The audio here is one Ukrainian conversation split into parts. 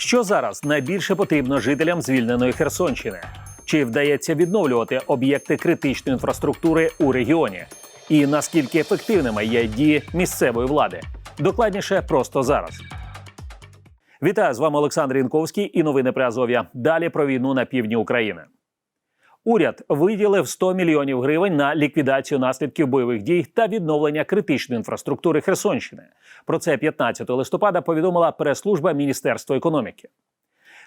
Що зараз найбільше потрібно жителям звільненої Херсонщини? Чи вдається відновлювати об'єкти критичної інфраструктури у регіоні? І наскільки ефективними є дії місцевої влади? Докладніше просто зараз. Вітаю з вами Олександр Інковський і новини при Азов'я. Далі про війну на півдні України. Уряд виділив 100 мільйонів гривень на ліквідацію наслідків бойових дій та відновлення критичної інфраструктури Херсонщини. Про це 15 листопада повідомила прес-служба Міністерства економіки.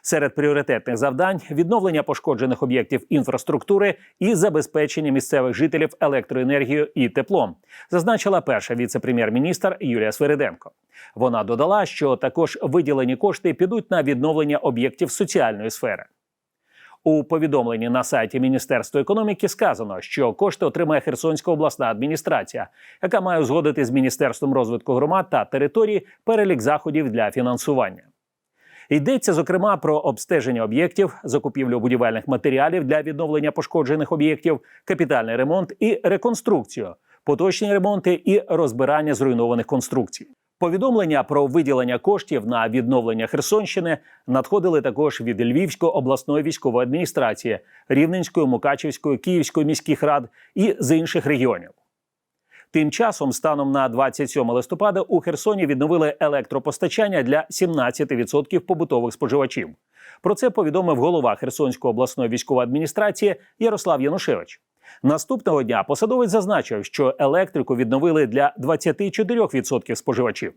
Серед пріоритетних завдань відновлення пошкоджених об'єктів інфраструктури і забезпечення місцевих жителів електроенергією і теплом, зазначила перша віце-прем'єр-міністр Юлія Свириденко. Вона додала, що також виділені кошти підуть на відновлення об'єктів соціальної сфери. У повідомленні на сайті Міністерства економіки сказано, що кошти отримає Херсонська обласна адміністрація, яка має узгодити з Міністерством розвитку громад та територій перелік заходів для фінансування. Йдеться зокрема про обстеження об'єктів, закупівлю будівельних матеріалів для відновлення пошкоджених об'єктів, капітальний ремонт і реконструкцію, поточні ремонти і розбирання зруйнованих конструкцій. Повідомлення про виділення коштів на відновлення Херсонщини надходили також від Львівської обласної військової адміністрації, Рівненської, Мукачівської, Київської міських рад і з інших регіонів. Тим часом, станом на 27 листопада, у Херсоні відновили електропостачання для 17% побутових споживачів. Про це повідомив голова Херсонської обласної військової адміністрації Ярослав Янушевич. Наступного дня посадовець зазначив, що електрику відновили для 24% споживачів.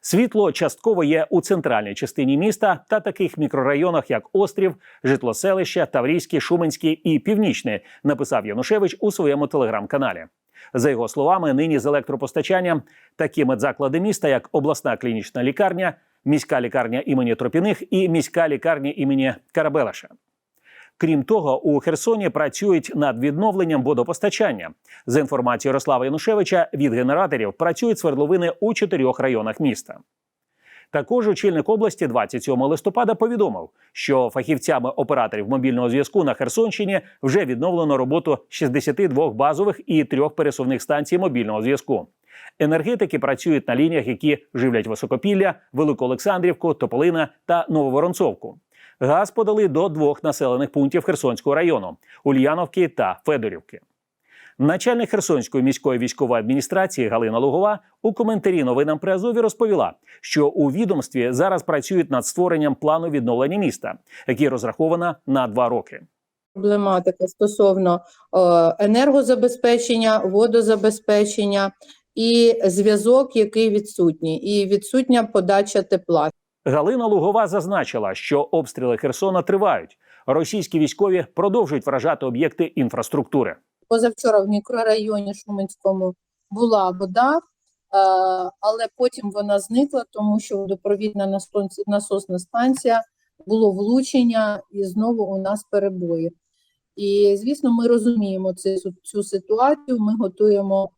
Світло частково є у центральній частині міста та таких мікрорайонах, як Острів, Житлоселище, Таврійський, Шуменський і Північний, написав Янушевич у своєму телеграм-каналі. За його словами, нині з електропостачанням такі медзаклади міста, як обласна клінічна лікарня, міська лікарня імені Тропіних і міська лікарня імені Карабелаша. Крім того, у Херсоні працюють над відновленням водопостачання. За інформацією Ярослава Янушевича, від генераторів працюють свердловини у чотирьох районах міста. Також очільник області 27 листопада повідомив, що фахівцями операторів мобільного зв'язку на Херсонщині вже відновлено роботу 62 базових і трьох пересувних станцій мобільного зв'язку. Енергетики працюють на лініях, які живлять Високопілля, Великоолександрівку, Тополина та Нововоронцовку. Газ подали до двох населених пунктів Херсонського району Ульяновки та Федорівки. Начальник Херсонської міської військової адміністрації Галина Лугова у коментарі новинам при Азові розповіла, що у відомстві зараз працюють над створенням плану відновлення міста, який розрахована на два роки. проблематика стосовно е, енергозабезпечення, водозабезпечення і зв'язок, який відсутній, і відсутня подача тепла. Галина Лугова зазначила, що обстріли Херсона тривають. Російські військові продовжують вражати об'єкти інфраструктури. Позавчора в мікрорайоні Шуменському була вода, е, але потім вона зникла, тому що водопровідна насос- насосна станція було влучення, і знову у нас перебої. І звісно, ми розуміємо цю, цю ситуацію. Ми готуємо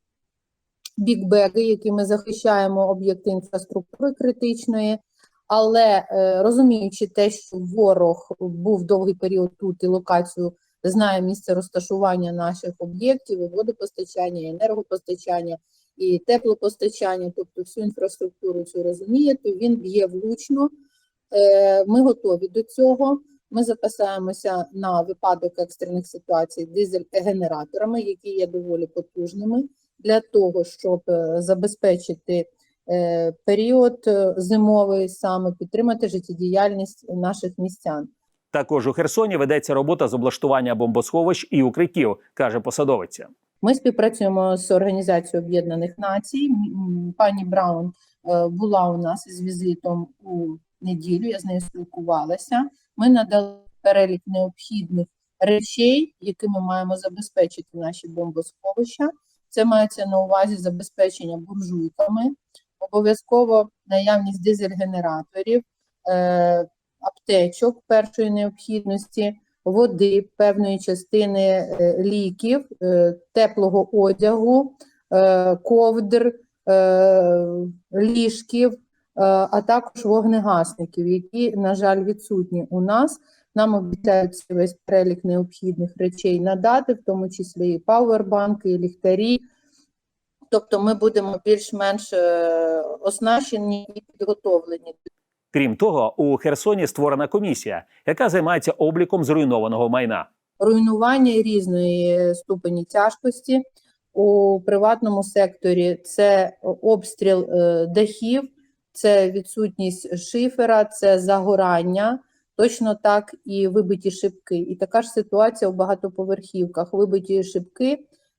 бікбеги, якими захищаємо об'єкти інфраструктури критичної. Але е, розуміючи те, що ворог був довгий період тут і локацію знає місце розташування наших об'єктів, і водопостачання, і енергопостачання, і теплопостачання, тобто всю інфраструктуру цю розуміє, то він б'є влучно. Е, Ми готові до цього. Ми запасаємося на випадок екстрених ситуацій дизель-генераторами, які є доволі потужними для того, щоб е, забезпечити період е, зимовий саме підтримати життєдіяльність наших містян. Також у Херсоні ведеться робота з облаштування бомбосховищ і укриттів, каже посадовиця. Ми співпрацюємо з Організацією Об'єднаних Націй. Пані Браун е, була у нас із візитом у неділю. Я з нею спілкувалася. Ми надали перелік необхідних речей, якими маємо забезпечити наші бомбосховища. Це мається на увазі забезпечення буржуйками, обов'язково наявність дизель-генераторів, е, аптечок першої необхідності, води, певної частини е, ліків, е, теплого одягу, ковдр, ліжків, а також вогнегасників, які, на жаль, відсутні у нас. Нам обіцяють весь перелік необхідних речей надати, в тому числі і пауербанки, і ліхтарі. Тобто ми будемо більш-менш е, оснащені і підготовлені Крім того, у Херсоні створена комісія, яка займається обліком зруйнованого майна. руйнування різної ступені тяжкості. У приватному секторі це обстріл е, дахів, це відсутність шифера, це загорання, точно так і вибиті шибки. І така ж ситуація у багатоповерхівках. Вибиті шибки,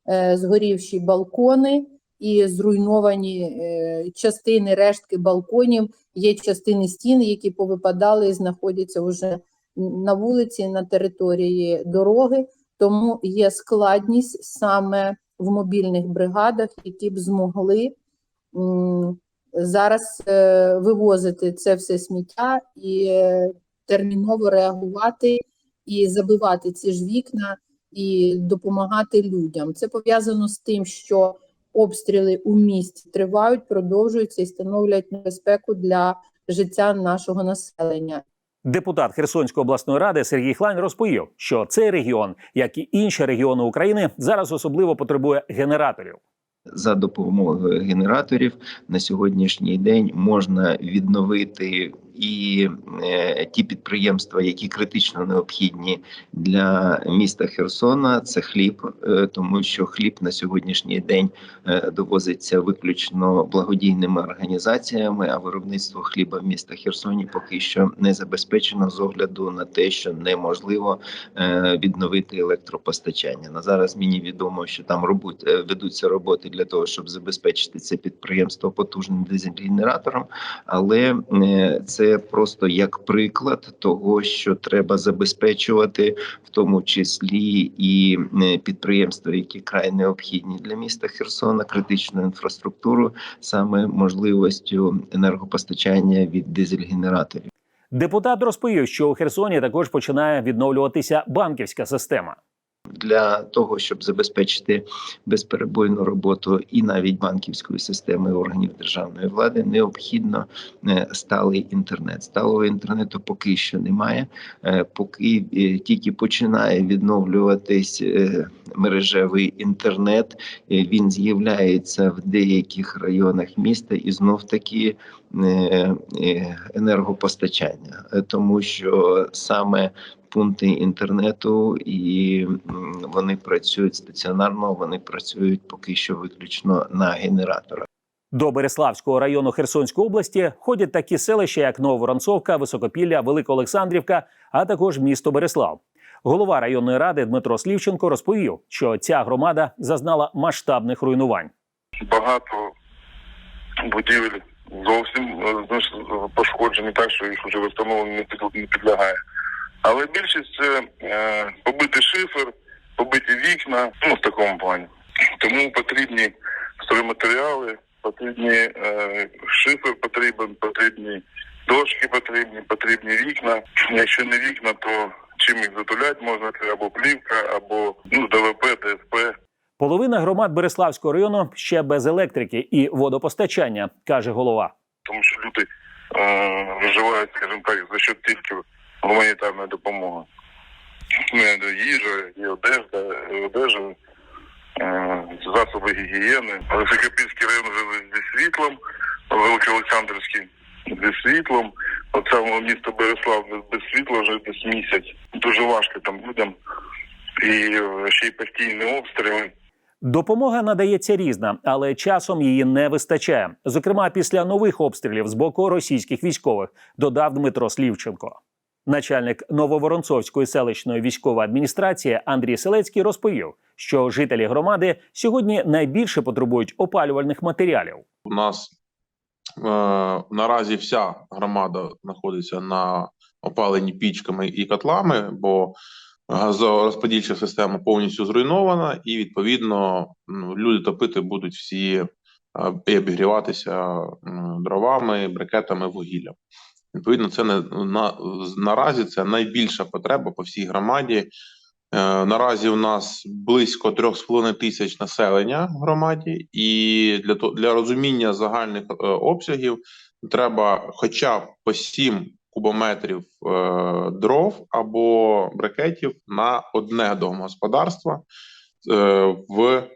е, згорівші балкони і зруйновані е, частини рештки балконів. Є частини стін, які повипадали і знаходяться вже на вулиці, на території дороги, тому є складність саме в мобільних бригадах, які б змогли зараз е, вивозити це все сміття і е, терміново реагувати і забивати ці ж вікна і допомагати людям. Це пов'язано з тим, що обстріли у місті тривають, продовжуються і становлять небезпеку для життя нашого населення. Депутат Херсонської обласної ради Сергій Хлань розповів, що цей регіон, як і інші регіони України, зараз особливо потребує генераторів. за допомогою генераторів на сьогоднішній день можна відновити і е, ті підприємства, які критично необхідні для міста Херсона. Це хліб, е, тому що хліб на сьогоднішній день е, довозиться виключно благодійними організаціями. А виробництво хліба в міста Херсоні поки що не забезпечено з огляду на те, що неможливо е, відновити електропостачання. На зараз мені відомо, що там робот, е, ведуться роботи для того, щоб забезпечити це підприємство потужним дизель-генератором, але е, це просто як приклад того, що треба забезпечувати, в тому числі і е, підприємства, які край необхідні для міста Херсона, критичну інфраструктуру, саме можливістю енергопостачання від дизель-генераторів. Депутат розповів, що у Херсоні також починає відновлюватися банківська система. Для того, щоб забезпечити безперебойну роботу і навіть банківської системи органів державної влади, необхідно е, сталий інтернет. Сталого інтернету поки що немає. Е, Поки е, тільки починає відновлюватись мережевий інтернет, він з'являється в деяких районах міста і знов таки енергопостачання, тому що саме пункти інтернету, і вони працюють стаціонарно. Вони працюють поки що виключно на генераторах. До Береславського району Херсонської області ходять такі селища, як Нововоронцовка, Високопілля, Великоолександрівка, а також місто Береслав. Голова районної ради Дмитро Слівченко розповів, що ця громада зазнала масштабних руйнувань. багато будівель зовсім е, пошкоджені так, що їх вже встановлено не підлягає. Але більшість це е, побитий шифер, побиті вікна, ну в такому плані. Тому потрібні стройматеріали, потрібні е, шифер потрібен, потрібні дошки потрібні, потрібні вікна. Якщо не вікна, то чим їх затуляти можна, це або плівка, або ну, ДВП, ДСП. Половина громад Береславського району ще без електрики і водопостачання, каже голова. тому що люди е, виживають, скажімо так, за счет тільки гуманітарної допомоги. Не їжа, і одежда, одежа, е, засоби гігієни. Високопільський район вже зі світлом, Великоолександрівський зі світлом. Саме місто Береслав без, світла вже десь місяць. Дуже важко там людям. І ще й постійні обстріли. Допомога надається різна, але часом її не вистачає. Зокрема, після нових обстрілів з боку російських військових, додав Дмитро Слівченко. Начальник Нововоронцовської селищної військової адміністрації Андрій Селецький розповів, що жителі громади сьогодні найбільше потребують опалювальних матеріалів. У нас е, наразі вся громада знаходиться на опаленні пічками і котлами, бо газорозподільча система повністю зруйнована, і відповідно ну, люди топити будуть всі е, і обігріватися дровами, брикетами, вугіллям. Відповідно, це не на наразі це найбільша потреба по всій громаді. Е, Наразі у нас близько 3,5 тисяч населення в громаді, і для то для розуміння загальних е, обсягів треба хоча б по 7 кубометрів е, дров або брикетів на одне домогосподарство в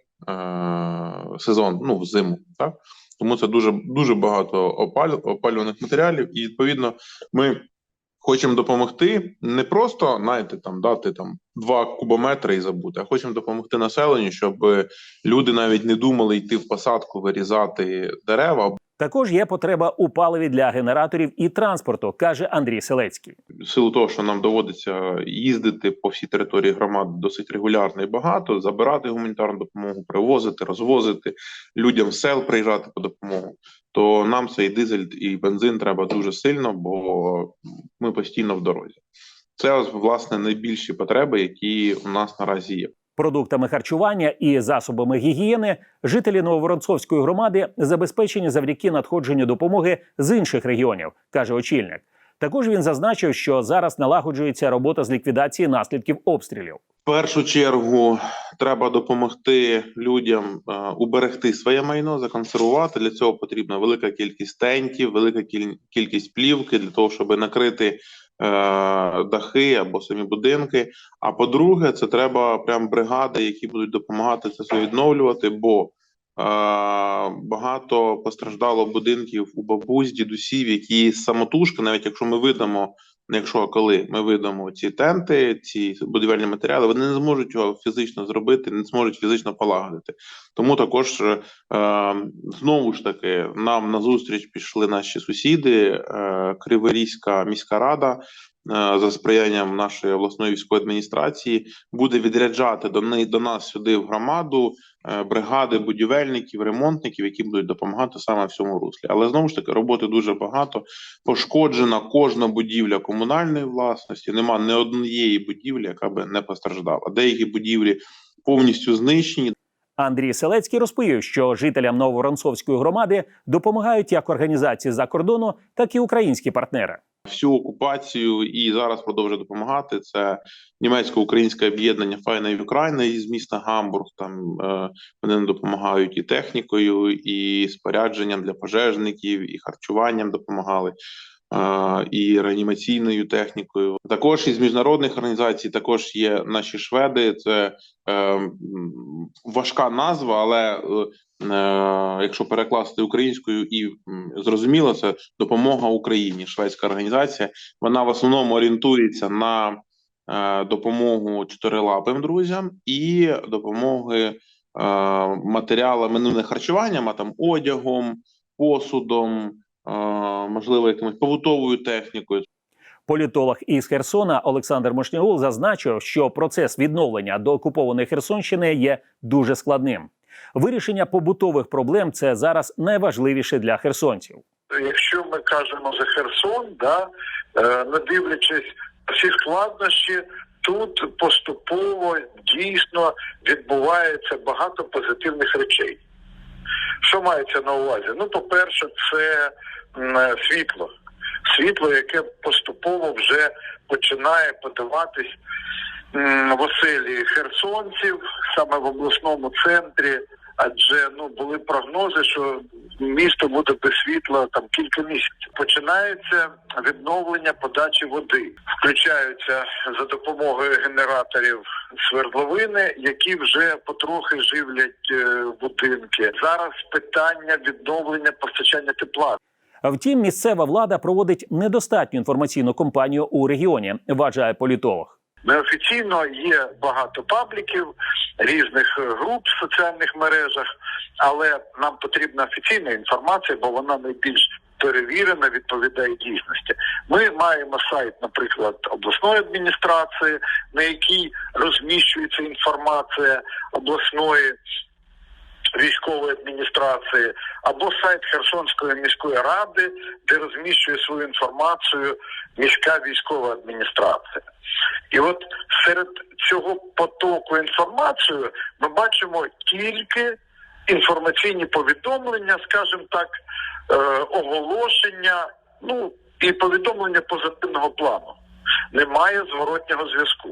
сезон, ну в зиму. Так Тому це дуже дуже багато опалю, опалюваних матеріалів, і відповідно ми хочемо допомогти не просто знаєте, там дати там два кубометри і забути, а хочемо допомогти населенню, щоб люди навіть не думали йти в посадку, вирізати дерева. Також є потреба у паливі для генераторів і транспорту, каже Андрій Селецький. В силу того, що нам доводиться їздити по всій території громад досить регулярно і багато, забирати гуманітарну допомогу, привозити, розвозити людям з сел приїжджати по допомогу. То нам цей дизель і бензин треба дуже сильно, бо ми постійно в дорозі. Це власне найбільші потреби, які у нас наразі є. Продуктами харчування і засобами гігієни жителі Нововоронцовської громади забезпечені завдяки надходженню допомоги з інших регіонів, каже очільник. Також він зазначив, що зараз налагоджується робота з ліквідації наслідків обстрілів. В першу чергу треба допомогти людям е, уберегти своє майно, законсервувати. Для цього потрібна велика кількість тентів, велика кількість плівки для того, щоб накрити дахи або самі будинки. А по-друге, це треба прям бригади, які будуть допомагати це все відновлювати, бо е, багато постраждало будинків у бабусь, дідусів, які самотужки, навіть якщо ми видамо не якщо а коли ми видамо ці тенти, ці будівельні матеріали, вони не зможуть його фізично зробити, не зможуть фізично полагодити. Тому також е, знову ж таки нам на зустріч пішли наші сусіди, е, Криворізька міська рада. Е, За сприянням нашої обласної військової адміністрації буде відряджати до неї до нас сюди в громаду е, бригади будівельників, ремонтників, які будуть допомагати саме в цьому руслі. Але знову ж таки роботи дуже багато пошкоджена кожна будівля комунальної власності. Нема ні однієї будівлі, яка би не постраждала. Деякі будівлі повністю знищені. Андрій Селецький розповів, що жителям Нововоронцовської громади допомагають як організації за кордону, так і українські партнери. Всю окупацію і зараз продовжує допомагати. Це німецько-українське об'єднання Файна Україна із міста Гамбург. Там е, вони допомагають і технікою, і спорядженням для пожежників, і харчуванням допомагали. І реанімаційною технікою, також із міжнародних організацій, також є наші шведи. Це е, важка назва, але е, е, якщо перекласти українською і зрозуміло, це допомога Україні. Шведська організація. Вона в основному орієнтується на допомогу чотирилапим друзям і допомоги матеріалами ну не харчуванням, а там одягом, посудом, можливо, якимось побутовою технікою. Політолог із Херсона Олександр Мошнігул зазначив, що процес відновлення до окупованої Херсонщини є дуже складним. Вирішення побутових проблем це зараз найважливіше для херсонців. якщо ми кажемо за Херсон, да, е, не дивлячись всі складнощі, тут поступово дійсно відбувається багато позитивних речей. Що мається на увазі? Ну, по-перше, це е, світло. Світло, яке поступово вже починає подаватись в оселі херсонців, саме в обласному центрі. Адже ну були прогнози, що місто буде без світла там кілька місяців. Починається відновлення подачі води, включаються за допомогою генераторів свердловини, які вже потрохи живлять е, будинки. Зараз питання відновлення постачання тепла. Втім, місцева влада проводить недостатню інформаційну кампанію у регіоні, вважає політолог. Неофіційно є багато пабліків різних е, груп в соціальних мережах, але нам потрібна офіційна інформація, бо вона найбільш перевірена, відповідає дійсності. Ми маємо сайт, наприклад, обласної адміністрації, на якій розміщується інформація обласної військової адміністрації, або сайт Херсонської міської ради, де розміщує свою інформацію міська військова адміністрація. І от серед цього потоку інформації ми бачимо тільки інформаційні повідомлення, скажімо так, е, оголошення, ну і повідомлення позитивного плану. Немає зворотнього зв'язку.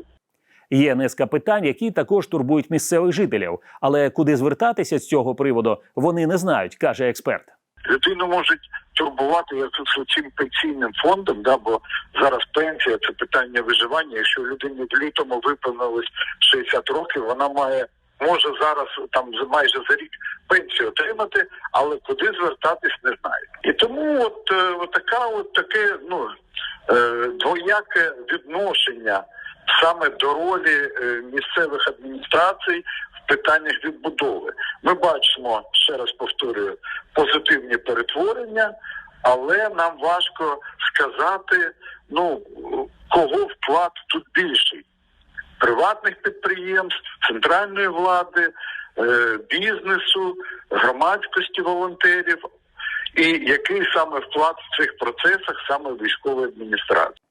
Є низка питань, які також турбують місцевих жителів, але куди звертатися з цього приводу вони не знають, каже експерт. Людину можуть турбувати як з цим пенсійним фондом, да, бо зараз пенсія це питання виживання. Якщо людині в лютому виповнилось 60 років, вона має може зараз там майже за рік пенсію отримати, але куди звертатись не знають. І тому от, е, от така, от таке ну е, двояке відношення саме до ролі е, місцевих адміністрацій в питаннях відбудови. Ми бачимо ще раз повторюю позитивні перетворення, але нам важко сказати, ну кого вклад тут більший приватних підприємств, центральної влади, е, бізнесу, громадськості волонтерів, і який саме вклад в цих процесах саме військової адміністрації.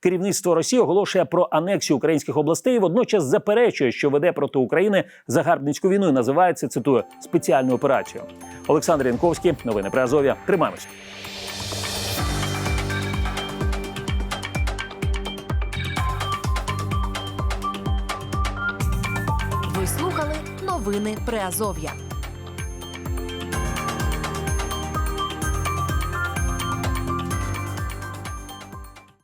Керівництво Росії оголошує про анексію українських областей. і Водночас заперечує, що веде проти України загарбницьку війну і називає це цитую спеціальну операцію. Олександр Янковський, новини при Азов'я. Тримаємось. Ви слухали новини Приазов'я.